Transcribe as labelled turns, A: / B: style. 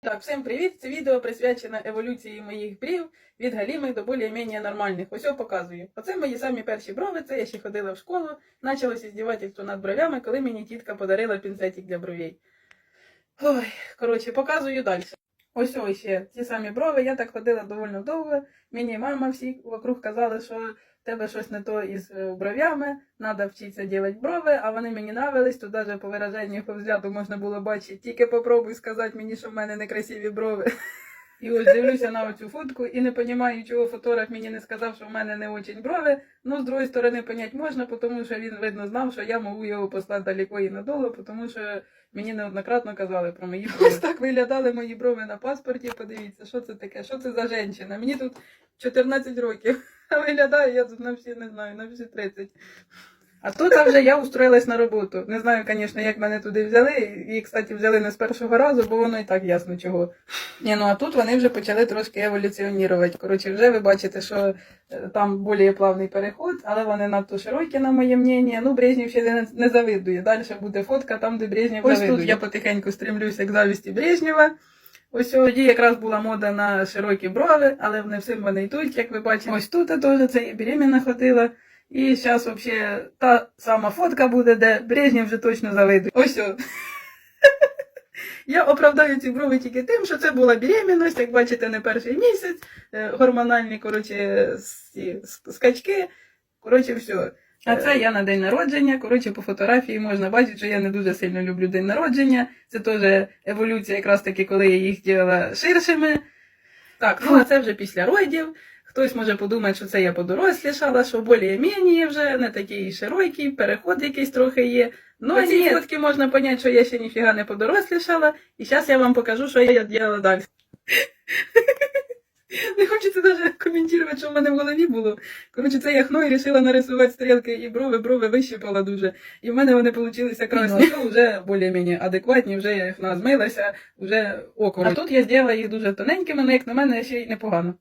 A: Так, всім привіт! Це відео присвячено еволюції моїх брів від галімих до більш-менш нормальних. Ось я показую. Оце мої самі перші брови, це я ще ходила в школу, почалося здівательство над бровями, коли мені тітка подарила пінцетик для бровей. Ой, коротше, показую далі. Ось ось ще ті самі брови, я так ходила доволі довго. Мені мама всі вокруг казали, що тебе щось не то із е, бровями, треба вчитися робити брови, а вони мені нравились, то навіть по вираженню по взгляду можна було бачити, тільки попробуй сказати мені, що в мене некрасиві брови. І ось дивлюся на оцю фотку і не розумію, чого фотограф мені не сказав, що в мене не очень брови. Ну, з другої сторони, понять можна, тому що він, видно, знав, що я можу його послати далеко і надолу, тому що мені неоднократно казали про мої брови. Ось так виглядали мої брови на паспорті. Подивіться, що це таке, що це за жінка. Мені тут 14 років, виглядаю я тут на всі, не знаю, на всі 30. А тут вже я устроїлась на роботу. Не знаю, звісно, як мене туди взяли. І, кстати, взяли не з першого разу, бо воно і так ясно чого. Ні, ну а тут вони вже почали трошки еволюціонувати. Коротше, вже ви бачите, що е, там більш плавний переход, але вони надто широкі, на моє мнення. Ну, Брежнєв ще не, не завидує. Далі буде фотка там, де Брежнєв Ось тут я потихеньку стремлюся к завісті Брежнєва. Ось тоді якраз була мода на широкі брови, але не всім вони йдуть, як ви бачите. Ось тут теж це я беременна ходила. І зараз взагалі та сама фотка буде, де Брежнєв вже точно завидує. Ось. Я оправдаю ці брови тільки тим, що це була беременність, як бачите, не перший місяць, е, гормональні коротше, скачки. Коротше, все. А це я на день народження. Коротше, по фотографії можна бачити, що я не дуже сильно люблю день народження. Це теж еволюція, якраз таки, коли я їх зробила ширшими. Так, ну а це вже після родів. Хтось може подумати, що це я подорослішала, що більш-менш вже не такий широкий, переход якийсь трохи є. Ну, ці фотки можна зрозуміти, що я ще ніфіга не подорослішала. І зараз я вам покажу, що я робила далі. Не хочеться навіть коментувати, що в мене в голові було. Коротше, це я хно і вирішила нарисувати стрілки і брови, брови вищипала дуже. І в мене вони вийшли красні. Ну, вже більш-менш адекватні, вже я їх назмилася, вже око. А тут я зробила їх дуже тоненькими, але як на мене ще й непогано.